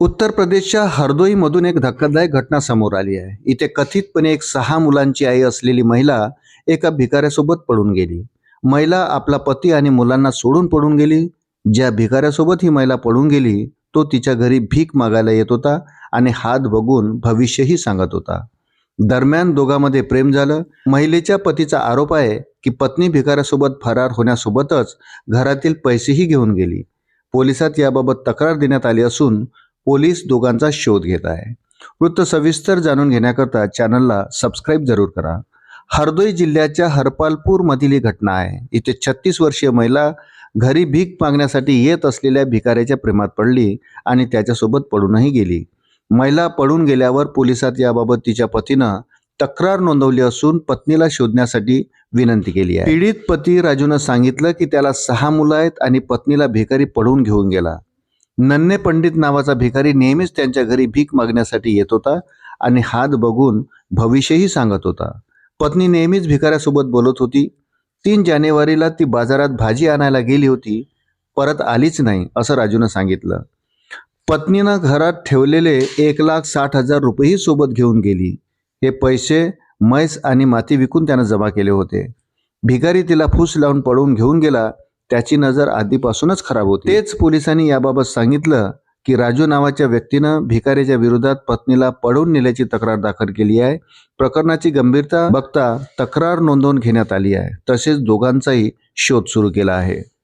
उत्तर प्रदेशच्या हरदोईमधून एक धक्कादायक घटना समोर आली आहे. इथे कथितपणे एक सहा मुलांची आई असलेली महिला एका भिकाऱ्यासोबत पडून गेली. महिला आपला पती आणि मुलांना सोडून पडून गेली. ज्या भिकाऱ्यासोबत ही महिला पडून गेली तो तिच्या घरी भीक मागायला येत होता आणि हात बघून भविष्यही सांगत होता. दरम्यान दोघांमध्ये प्रेम झालं. महिलेच्या पतीचा आरोप आहे की पत्नी भिकाऱ्यासोबत फरार होण्यासोबतच घरातील पैसेही घेऊन गेली. पोलिसात याबाबत तक्रार देण्यात आली असून पोलीस दोघांचा शोध घेत आहे. वृत्त सविस्तर जाणून घेण्याकरता चॅनलला सबस्क्राईब जरूर करा. हरदोई जिल्ह्याच्या हरपालपूर मधील ही घटना आहे. इथे छत्तीस वर्षीय महिला घरी भीक मागण्यासाठी येत असलेल्या भिकाऱ्याच्या प्रेमात पडली आणि त्याच्यासोबत पडूनही गेली. महिला पडून गेल्यावर पोलिसात याबाबत तिच्या पतीनं तक्रार नोंदवली असून पत्नीला शोधण्यासाठी विनंती केली आहे. पीडित पती राजूनं सांगितलं की त्याला सहा मुलं आहेत आणि पत्नीला भिकारी पडून घेऊन गेला. नन्हे पंडित नावाचा भिकारी नेहमीच त्यांच्या घरी भीक मागण्यासाठी येत होता आणि हात बघून भविष्यही सांगत होता. पत्नी नेहमीच भिकाऱ्यासोबत बोलत होती. तीन जानेवारीला ती बाजारात भाजी आणायला गेली होती. परत आलीच नाही असं राजूनं सांगितलं. पत्नीनं घरात ठेवलेले एक लाख साठ हजार रुपयेही सोबत घेऊन गेली. हे पैसे म्हैस आणि माती विकून त्यानं जमा केले होते. भिकारी तिला फूस लावून पळून घेऊन गेला. त्याची नजर आधीपासूनच खराब होती. तेच पोलिसांनी याबाबत सांगितलं की राजू नावाच्या व्यक्तीनं भिकाऱ्याच्या विरोधात पत्नीला पळून नेल्याची तक्रार दाखल केली आहे. प्रकरणाची गंभीरता बघता तक्रार नोंदवून घेण्यात आली आहे. तसेच दोघांचाही शोध सुरू केला आहे.